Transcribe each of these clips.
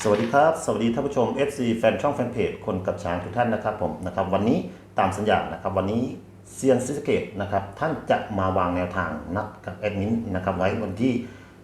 สวัสดีครับ สวัสดีท่านผู้ชม FC แฟนช่องแฟนเพจคนกับช้างทุกท่านนะครับผมนะครับวันนี้ตามสัญญานะครับวันนี้เซียนซิสเกตนะครับท่านจะมาวางแนวทางนัดกับแอดมินนะครับไว้วันที่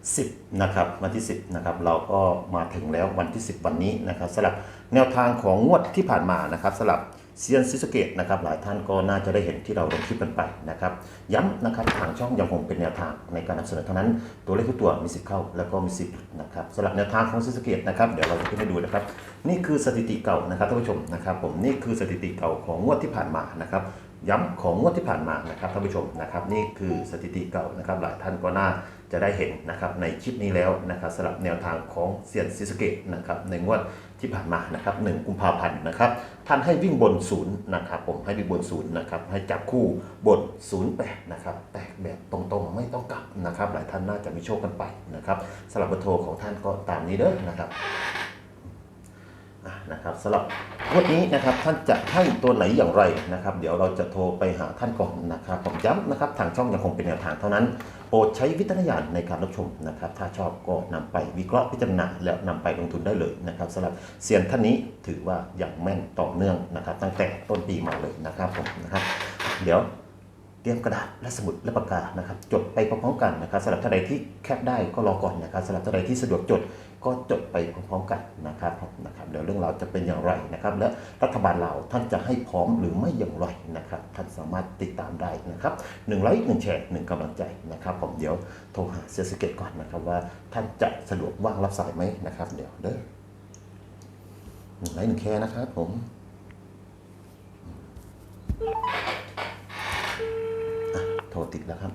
10นะครับวันที่ 10นะครับเราก็มาถึงแล้ววันที่ 10 วันนี้นะครับสำหรับแนวทางของงวดที่ผ่านมานะครับสำหรับ เซียนซิสเกตนะครับหลายท่านก็น่าจะได้เห็นที่เราลงคลิปกันไปนะครับย้ำนะครับทางช่องยังคงเป็นแนวทางในการนำเสนอเท่านั้นตัวเลขทุกตัวมีสิทธิ์เข้าแล้วก็มีสิทธิ์นะครับสำหรับแนวทางของซิสเกตนะครับเดี๋ยวเราจะขึ้นให้ดูนะครับนี่คือสถิติเก่านะครับท่านผู้ชมนะครับผมนี่คือสถิติเก่าของงวดที่ผ่านมานะครับย้ำของงวดที่ผ่านมานะครับท่านผู้ชมนะครับนี่คือสถิติเก่านะครับหลายท่านก็น่าจะได้เห็นนะครับในคลิปนี้แล้วนะครับสำหรับแนวทางของเซียนซิสเกตนะครับในงวด ที่ผ่านมานะครับหนึ่งกุมภาพันธ์นะครับท่านให้วิ่งบนศูนย์นะครับผมให้วิ่งบนศูนย์นะครับให้จับคู่บนศูนย์แปดนะครับแตกแบบตรงๆไม่ต้องกลับนะครับ หลายท่านน่าจะมีโชคกันไปนะครับสลับเบอร์โทรของท่านก็ตามนี้เด้อนะครับ นะครับสำหรับวดนี้นะครับท่านจะให้ตัวไหนอย่างไรนะครับ เดี๋ยวเราจะโทรไปหาท่านก่อนนะครับผมย้ำนะครับทางช่องยังคงเป็นแนวทางเท่านั้นโปรดใช้วิจารณญาณในการรับชมนะครับ ถ้าชอบก็นำไปวิเคราะห์พิจารณาแล้วนำไปลงทุนได้เลยนะครับสำหรับเซียนท่านนี้ถือว่าอย่างแม่นต่อเนื่องนะครับ ตั้งแต่ต้นปีมาเลยนะครับผมนะครับ เดี๋ยวเตรียมกระดาษและสมุดและปากกานะครับ จดไปพร้อมๆกันนะครับสำหรับท่านใดที่แคปได้ก็รอก่อนนะครับสำหรับท่านใดที่สะดวกจด ก็จดไปพร้อมๆกันนะครับนะครับเดี๋ยวเรื่องราวจะเป็นอย่างไรนะครับ และรัฐบาลเราท่านจะให้พร้อมหรือไม่อย่างไรนะครับ ท่านสามารถติดตามได้นะครับหนึ่งไลค์หนึ่งแชร์หนึ่งกำลังใจนะครับ ผมเดี๋ยวโทรหาเซียสเกตก่อนนะครับว่าท่านจะสะดวกว่างรับสายไหมนะครับ เดี๋ยวเด้อหนึ่งไลค์หนึ่งแชร์นะครับผมโทรติดแล้วครับ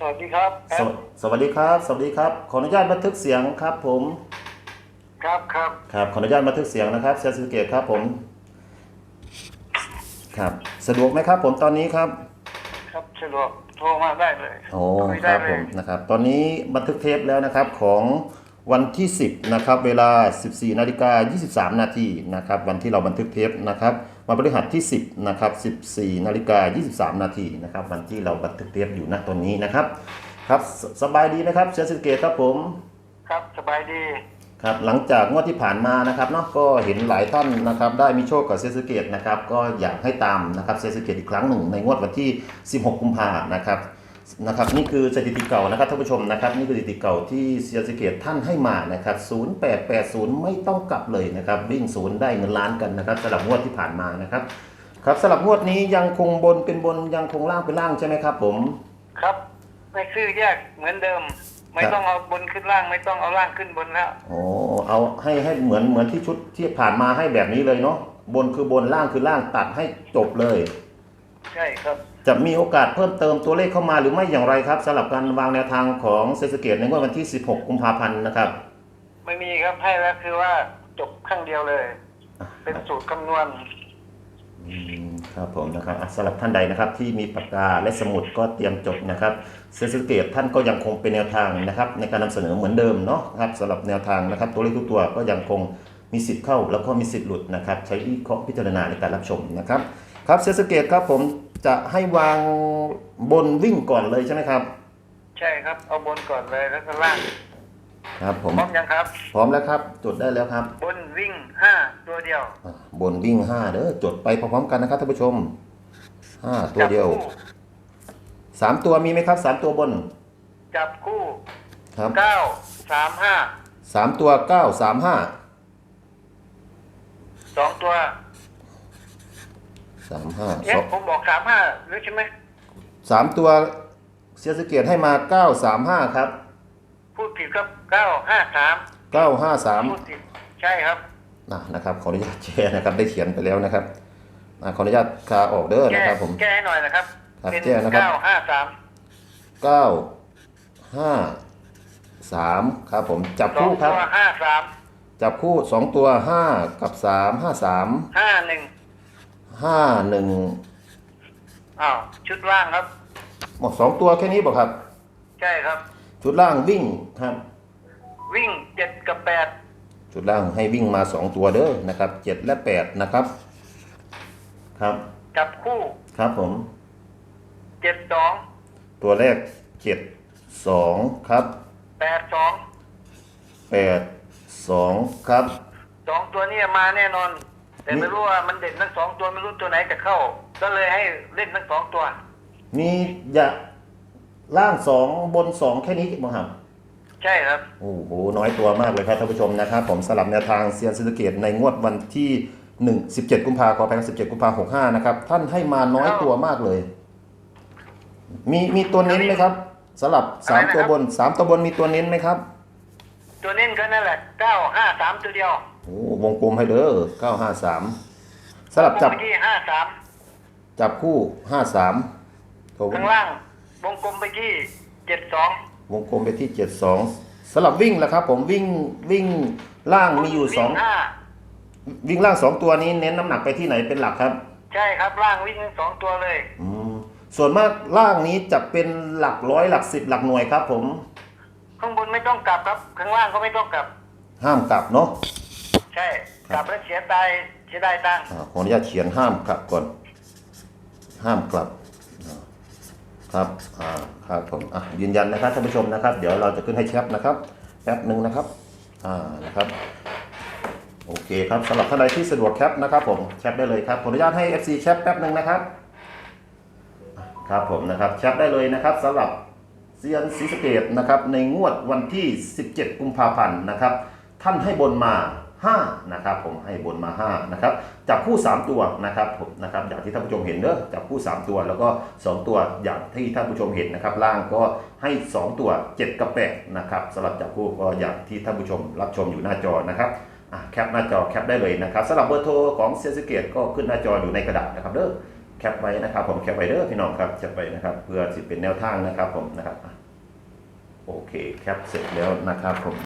สวัสดีครับแอสดวสวัสดีครับ สวัสดีครับ ขออนุญาตบันทึกเสียงครับ ผม ครับครับ ครับ ขออนุญาตบันทึกเสียงนะครับเซียสเกตครับผม ครับ สะดวกไหมครับผมตอนนี้ครับ ครับสะดวกโทรมาได้เลยโอ้คุยคได้รับเลผยมนะครับ ตอนนี้บันทึกเทปแล้วนะครับของวันที่ 10นะครับเวลา 14นาฬิกา23นาทีนะครับวันที่เราบันทึกเทปนะครับ วันพฤหัสที่ 10นะครับ14นาฬิกา23 นาทีนะครับวันที่เราบันทึกเทปอยู่ณตอนนี้นะครับ ครับสสบายดีนะครับเซียสเกตครับผม ครับสบายดีครับหลังจากงวดที่ผ่านมานะครับเนาะก็เห็นหลายท่านนะครับได้มีโชคกับเซสเกตนะครับก็อยากให้ตามนะครับเซสเกตอีกครั้งหนึ่งในงวดวันที่ 16 กุมภานะครับ นะครับนี่คือสถิติเก่านะครับท่านผู้ชมนะครับนี่คือสถิติเก่าที่เซสเกตท่านให้มานะครับ0880 ไม่ต้องกลับเลยนะครับวิ่งศูนย์ได้เงินล้านกันนะครับสำหรับงวดที่ผ่านมานะครับครับสำหรับงวดนี้ยังคงบนเป็นบนยังคงล่างเป็นล่างใช่ไหมครับผมครับไม่ซื้อแยกเหมือนเดิม ไม่ครับต้องเอาบนขึ้นล่าง ไม่ต้องเอาล่างขึ้นบนแล้วโอ้เอาให้ให้เหมือนเหมือนที่ชุดที่ผ่านมาให้แบบนี้เลยเนาะบนคือบนล่างคือล่างตัดให้จบเลย ใช่ครับ จะมีโอกาสเพิ่มเติมตัวเลขเข้ามาหรือไม่อย่างไรครับสำหรับการวางแนวทางของเซสเกตในงวดวันที่ 16 กุมภาพันธ์นะครับ ไม่มีครับให้แล้วคือว่าจบครั้งเดียวเลย เป็นสูตรคำนวณอืมครับผมนะครับอะสำหรับท่านใดนะครับที่มีปากกาและสมุดก็เตรียมจดนะครับเซสเกตท่านก็ยังคงเป็นแนวทางนะครับในการนำเสนอเหมือนเดิมเนาะครับสำหรับแนวทางนะครับตัวเลขทุกตัวก็ยังคงมีสิทธิ์เข้าแล้วก็มีสิทธิ์หลุดนะครับใช้วิเคราะห์พิจารณาในการรับชมนะครับ ครับเซสเกตครับผมจะให้วางบนวิ่งก่อนเลยใช่ไหมครับ ใช่ครับ เอาบนก่อนเลยแล้วก็ล่างครับผมพร้อมยังครับ พร้อมแล้วครับ จดได้แล้วครับ บนวิ่งห้าตัวเดียวอะบนวิ่งห้าเด้อจดไปพร้อมๆกันนะครับท่านผู้ชมห้าตัวจับเดียวคู่สามตัวมีไหมครับสามตัวบนจับคู่ครับเก้าสามห้าสามตัวเก้าสามห้าสองตัว สามห้าเอ๊ะผมบอกสามห้าหรือใช่ไหมสามตัวเสียสเกียรให้มาเก้าสามห้าครับพูดผิดครับเก้าห้าสามเก้าห้าสามพูดผิดใช่ครับนะนะครับ ขออนุญาตแชร์นะครับ ได้เขียนไปแล้วนะครับอะขออนุญาตคาออกเด้อแก้นะครับผมแก้ให้หน่อยนะครับครับเป็นแก้นะครับเก้าห้าสามเก้าห้าสามครับผมจับสองคู่คตัรับวห้าสามจับคู่สองตัวห้ากับสามห้าสามห้าหนึ่ง ห้าหนึ่งอ้าวชุดล่างครับ หมดสองตัวแค่นี้บอกครับ ใช่ครับ ชุดล่างวิ่งครับ วิ่งเจ็ดกับแปดชุดล่างให้วิ่งมาสองตัวเด้อนะครับเจ็ดและแปดนะครับ ครับ จับคู่ครับผม เจ็ดสองตัวแรกเจ็ดสองครับแปดสองแปดสองครับสองตัวนี้มาแน่นอน แต่นี่ไม่รู้ว่ามันเด่นทั้งสองตัวไม่รู้ตัวไหนจะเข้า ก็เลยให้เล่นทั้งสองตัว มีอย่าล่างสองบนสองแค่นี้มั้งครับใช่ครับ โอ้โหน้อยตัวมากเลยครับท่านผู้ชมนะครับ ผมสลับแนวทางเซียนซิสะเกตในงวดวันที่1 17กุมภาพันธ์17กุมภาพันธ์65นะครับท่านให้มาน้อยตัวมากเลย มีมีตัวเน้นไหมครับสลับสามอะไรนะครับ ตัวบนสามตัวบนมีตัวเน้นไหมครับ ตัวเน้นก็นั่นแหละเก้าห้าสามตัวเดียว โอ้วงกลมให้เด้อ953สลับจับวงไปที่ห้าสามจับคู่53โทรข้างล่าง วงกลมไปที่เจ็ดสองวงกลมไปที่72สลับวิ่งแล้วครับ ผมวิ่งวิ่งล่างมีอยู่สองห้าวิ่งล่างสองตัวนี้เน้นน้ำหนักไปที่ไหนเป็นหลักครับ ใช่ครับล่างวิ่งทั้งสองตัวเลยอืมส่วนมากล่างนี้จะเป็นหลักร้อยหลักสิบหลักหน่วยครับ ผม ข้างบนไม่ต้องกลับครับ ข้างล่างก็ไม่ต้องกลับ ห้ามกลับเนาะ ใช่กลับแล้วเสียดายเสียดายตังค์อาขออนุญาตเขียนห้ามกลับก่อน ห้ามกลับอ่าครับอ่าครับผมอะยืนยันนะครับท่านผู้ชมนะครับ เดี๋ยวเราจะขึ้นให้แคปนะครับแป๊บหนึ่งนะครับอ่านะครับโอเคครับสำหรับท่านใดที่สะดวกแคปนะครับผมแคปได้เลยครับขออนุญาตให้ FC แคปแป๊บหนึ่งนะครับอะครับผมนะครับแคปได้เลยนะครับสำหรับเซียนศรีสะเกดนะครับในงวดวันที่ 17 กุมภาพันธ์นะครับ ท่านให้บนมา 5นะครับผมให้บนมา5นะครับจับคู่ 3 ตัวนะครับผมนะครับอย่างที่ท่านผู้ชมเห็นเด้อจับคู่ 3 ตัวแล้วก็ 2 ตัวอย่างที่ท่านผู้ชมเห็นนะครับล่างก็ให้ 2 ตัว 7 กับ8นะครับสำหรับจับคู่ก็อย่างที่ท่านผู้ชมรับชมอยู่หน้าจอนะครับแคปหน้าจอแคปได้เลยนะครับสำหรับเบอร์โทรของเซียนศรีสเกดก็ขึ้นหน้าจออยู่ในกระดาษนะครับเด้อแคปไว้นะครับผมแคปไว้เด้อพี่น้องครับแคปไว้นะครับเพื่อสิเป็นแนวทางนะครับผมนะครับโอเคแคปเสร็จแล้วนะครับผม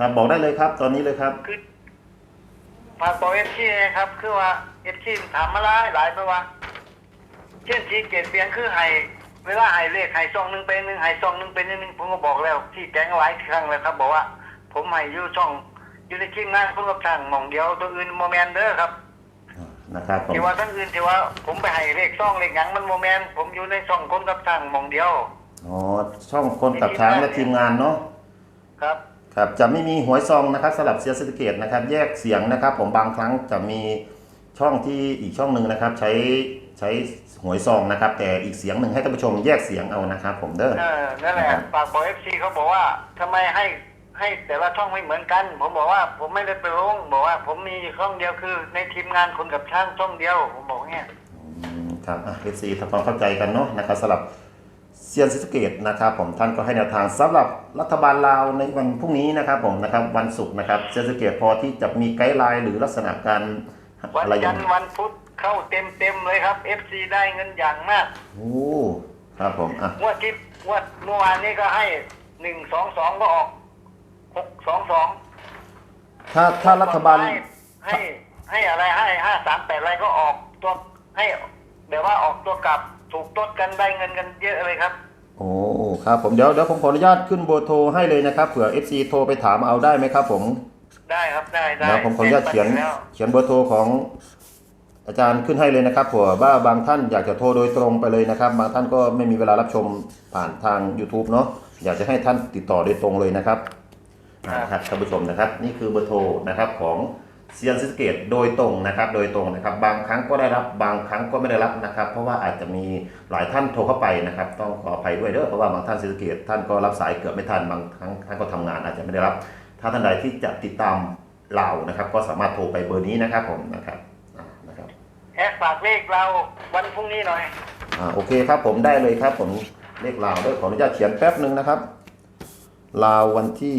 ครับบอกได้เลยครับ ตอนนี้เลยครับคือฝากบอกเอฟซีแน่ครับ คือว่าเอฟซีถามมาหลายหลายไปว่าเช่นสีเกตเปลี่ยนคือไห้เวลาไห้เลขไห้ซองหนึ่งเป็นหนึ่งไห้ซองหนึ่งเป็นหนึ่งผมก็บอกแล้ว ที่แจ้งหลายครั้งแล้วครับ บอกว่า ผมไห้อยู่ช่องอยู่ในทีมงานคนกับทางหมองเดียวตัวอื่นโมเมนเด้อครับนะครับผมที่ว่าทั้งอื่นที่ว่าผมไปให้เลขซองเลขหยังมันโมเมนผมอยู่ในช่องคนกับทางหมองเดียวอ๋อช่องคนกับช้างและทีมงานเนาะครับ ครับจะไม่มีหวยซองนะครับสำหรับเซียสติเกตนะครับแยกเสียงนะครับ ผมบางครั้งจะมีช่องที่อีกช่องหนึ่งนะครับ ใช้ใช้หวยซองนะครับ แต่อีกเสียงหนึ่งให้ท่านผู้ชมแยกเสียงเอานะครับ ผมเด้อเออนั่นแหละครับฝากบอกเอฟซีเขาบอกว่าทำไมให้ให้แต่ละช่องไม่เหมือนกัน ผมบอกว่าผมไม่ได้ไปลงบอกว่า ผมมีช่องเดียวคือ ในทีมงานคนกับช่างช่องเดียว ผมบอกเนี่ยอืมครับเอฟซีทำความเข้าใจกันเนาะนะครับสำหรับ เซียนซิสะเกตนะครับผมท่านก็ให้แนวทางสำหรับรัฐบาลลาวในวันพรุ่งนี้นะครับผมนะครับวันศุกร์นะครับเซียนซิสะเกตพอที่จะมีไกด์ไลน์หรือลักษณะการวันอะไรอจัย่านงทร์วันพุธเข้าเต็มเต็มๆเลยครับเอฟซีได้เงินอย่างมากโอ้ครับผมอะงวดที่งวดเมื่อวานนี้ก็ให้หนึ่งสองสองก็ออกหกสองสองถ้าถ้ารัฐบาลให้ให้ให้อะไรให้ห้าสามแปดอะไรก็ออกตัวให้แบบว่าออกตัวกลับถูกต้นกันได้เงินกันเยอะเลยครับ โอ้ครับผมเดี๋ยวเดี๋ยวผมขออนุญาตขึ้นเบอร์โทรให้เลยนะครับเผื่อ FC โทรไปถามเอาได้ไหมครับ ผมได้ครับได้ได้เดี๋ยวผมขออนุญาตเขียนแล้วเขียนเบอร์โทรของอาจารย์ขึ้นให้เลยนะครับเผื่อว่าบางท่านอยากจะโทรโดยตรงไปเลยนะครับ บางท่านก็ไม่มีเวลารับชมผ่านทาง YouTube เนาะอยากจะให้ท่านติดต่อโดยตรงเลยนะครับอ่าครับท่านผู้ชมนะครับ นี่คือเบอร์โทรนะครับของ เซียนซิสเกตโดยตรงนะครับ โดยตรงนะครับ บางครั้งก็ได้รับบางครั้งก็ไม่ได้รับนะครับ เพราะว่าอาจจะมีหลายท่านโทรเข้าไปนะครับ ต้องขออภัยด้วยเด้อเพราะว่าบางท่านซิสเกตท่านก็รับสายเกือบไม่ทันบางครั้งท่านก็ทำงานอาจจะไม่ได้รับ ถ้าท่านใดที่จะติดตามเรานะครับ ก็สามารถโทรไปเบอร์นี้นะครับผมนะครับอ่านะครับแอดฝากเลขเราวันพรุ่งนี้หน่อยอ่าโอเคครับผมได้เลยครับผมเลขลาวด้วยขออนุญาตเขียนแป๊บหนึ่งนะครับลาววันที่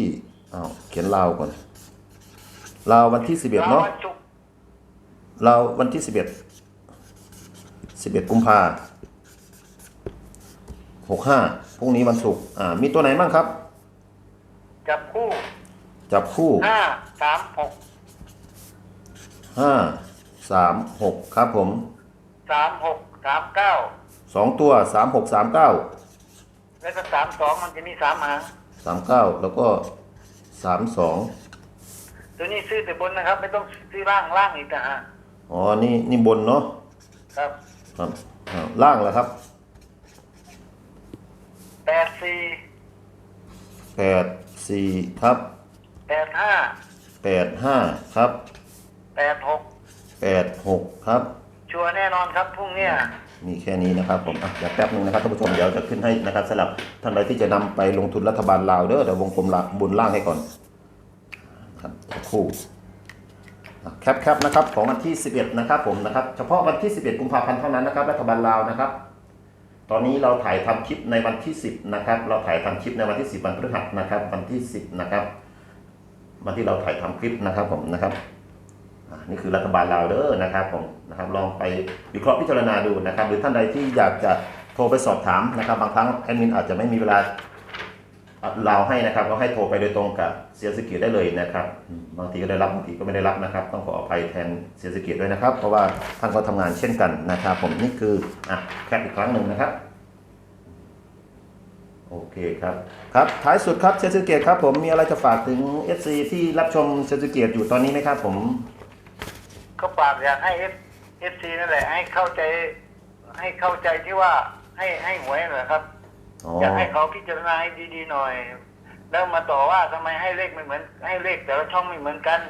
อ้าวเขียนลาวก่อน ลาววันที่สิบเอ็ดเราเนาะวันศุกร์ลาววันที่สิบเอ็ดสิบเอ็ดกุมภาหกห้าพรุ่งนี้วันศุกร์อ่า มีตัวไหนบ้างครับ จับคู่จับคู่ห้าสามหกห้าสามหกครับผมสามหกสามเก้าสองตัวสามหกสามเก้าแล้วก็สามสองมันจะมีสามหางสามเก้าแล้วก็สามสอง ตัวนี้ซื้อแต่บนนะครับ ไม่ต้องซื้อล่างล่างอีกนะฮะอ๋อ นี่นี่บนเนาะครับครับอ่าล่างแล้วครับแปดสี่แปดสี่ครับแปดห้าแปดห้าครับแปดหกแปดหกครับ ชัวร์แน่นอนครับพรุ่งเนี้ยมีแค่นี้นะครับผมอะเดี๋ยวแป๊บหนึงนะครับท่านผู้ชมเดี๋ยวจะขึ้นให้นะครับสำหรับท่านใดที่จะนำไปลงทุนรัฐบาลลาวเด้อเดี๋ยววงกลมละบนล่างให้ก่อน ครับสักครู่อะแคปแคปนะครับของวันที่ 11 นะครับผมนะครับเฉพาะวันที่ 11 กุมภาพันธ์เท่านั้นนะครับรัฐบาลลาวนะครับ ตอนนี้เราถ่ายทำคลิปในวันที่ 10 นะครับ เราถ่ายทำคลิปในวันที่ 10 วันพฤหัสนะครับ วันที่ 10 นะครับวันที่เราถ่ายทำคลิปนะครับผมนะครับอ่านี่คือรัฐบาลลาวเด้อนะครับผมนะครับ ลองไปวิเคราะห์พิจารณาดูนะครับ หรือท่านใดที่อยากจะโทรไปสอบถามนะครับ บางครั้งแอดมินอาจจะไม่มีเวลา ลาให้นะครับก็ให้โทรไปโดยตรงกับเสียสกิจได้เลยนะครับบางทีก็ได้รับบางทีก็ไม่ได้รับนะครับ ต้องขออภัยแทนเสียสกิจด้วยนะครับ เพราะว่าท่านก็ทำงานเช่นกันนะครับ ผมนี่คืออะแคปอีกครั้งหนึ่งนะครับโอเคครับครับท้ายสุดครับเชสเกตครับผมมีอะไรจะฝากถึง FC ที่รับชมเชสเกตอยู่ตอนนี้ไหมครับผม ก็ฝากอยากให้เอฟเอฟซีนั่นแหละให้เข้าใจให้เข้าใจที่ว่าให้ให้หวยหน่อยครับ อ๋ออยากให้เขาพิจารณาให้ดีๆหน่อย แล้วมาต่อว่าทำไมให้เลขไม่เหมือน ให้เลขแต่ละช่องไม่เหมือนกัน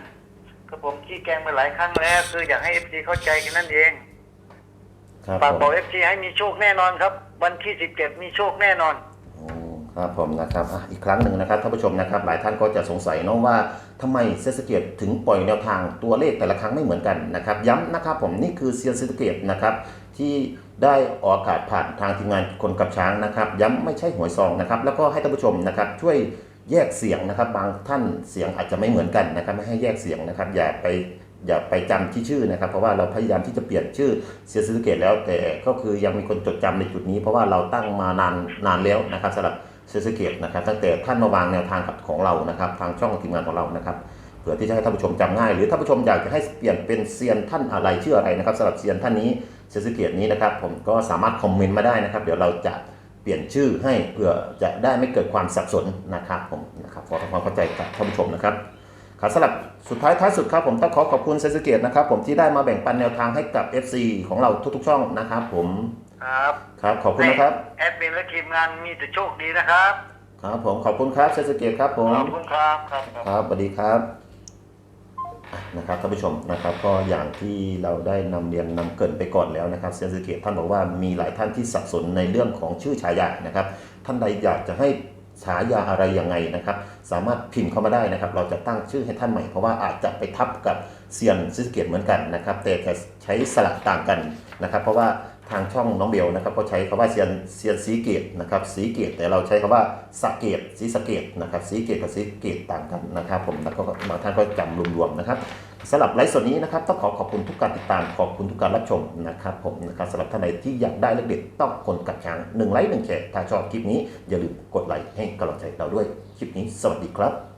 ก็ผมชี้แจงไปหลายครั้งแล้ว คืออยากให้เอฟซีเข้าใจแค่นั้นเองครับฝากผบอกมเอฟซีให้มีโชคแน่นอนครับ วันที่สิบเจ็ดมีโชคแน่นอน โอ้ครับผมนะครับอะอีกครั้งหนึ่งนะครับท่านผู้ชมนะครับ หลายท่านก็จะสงสัยเนาะว่าทำไมเซสเกตถึงปล่อยแนวทางตัวเลขแต่ละครั้งไม่เหมือนกันนะครับ ย้ำนะครับผมนี่คือเซียนเซสเกตนะครับที่ ได้ออกอากาศผ่านทางทีมงานคนกับช้างนะครับ ย้ำไม่ใช่หวยซองนะครับ แล้วก็ให้ท่านผู้ชมนะครับ ช่วยแยกเสียงนะครับ บางท่านเสียงอาจจะไม่เหมือนกันนะครับ ไม่ให้แยกเสียงนะครับ อย่าไปอย่าไปจำที่ชื่อนะครับ เพราะว่าเราพยายามที่จะเปลี่ยนชื่อเซียนเซสเกตแล้วแต่ก็คือยังมีคนจดจำในจุดนี้ เพราะว่าเราตั้งมานานนานแล้วนะครับสำหรับเซสเกตนะครับ ตั้งแต่ท่านมาวางแนวทางกับของเรานะครับ ทางช่องทีมงานของเรานะครับเผื่อที่จะให้ท่านผู้ชมจำง่าย หรือท่านผู้ชมอยากจะให้เปลี่ยนเป็นเซียนท่านอะไรชื่ออะไรนะครับสำหรับเซียนท่านนี้ เซสเกตนี้นะครับผมก็สามารถคอมเมนต์มาได้นะครับ เดี๋ยวเราจะเปลี่ยนชื่อให้เพื่อจะได้ไม่เกิดความสับสนนะครับผมนะครับขอทำความเข้าใจกับท่านผู้ชมนะครับครับสำหรับสุดท้ายท้ายสุดครับผมต้องขอขอบคุณเซสเกตนะครับผมที่ได้มาแบ่งปันแนวทางให้กับ FC ของเราทุกๆช่องนะครับผมครับครับขอบคุณนะครับแอดมินและทีมงานมีแต่โชคดีนะครับ ครับผมขอบคุณครับเซสเกตครับผมขอบคุณครับครับครับครับสวัสดีครับอะ นะครับท่านผู้ชมนะครับก็อย่างที่เราได้นำเรียนนำเกินไปก่อนแล้วนะครับเซียนสเกตท่านบอกว่ามีหลายท่านที่สับสนในเรื่องของชื่อฉายานะครับ ท่านใดอยากจะให้ฉายาอะไรยังไงนะครับ สามารถพิมพ์เข้ามาได้นะครับ เราจะตั้งชื่อให้ท่านใหม่เพราะว่าอาจจะไปทับกับเซียนซิสเกตเหมือนกันนะครับ แต่จะใช้สลักต่างกันนะครับ เพราะว่า ทางช่องน้องเบลนะครับก็ใช้คำว่าเซียนเซียนสีเกตนะครับสีเกตแต่เราใช้คำว่าสะเกตสีสะเกตนะครับสีเกตกับสีเกตต่างกันนะครับผมแล้วก็บางท่านก็จำรวมๆนะครับสำหรับไลฟ์สดนี้นะครับต้องขอขอบคุณทุกการติดตามขอบคุณทุกการรับชมนะครับผมนะครับสำหรับท่านใดที่อยากได้เลขเด็ดต้องคนกับช้างหนึ่งไลค์หนึ่งแชร์ถ้าชอบคลิปนี้อย่าลืมกดไลค์ให้กำลังใจเราด้วยคลิปนี้สวัสดีครับ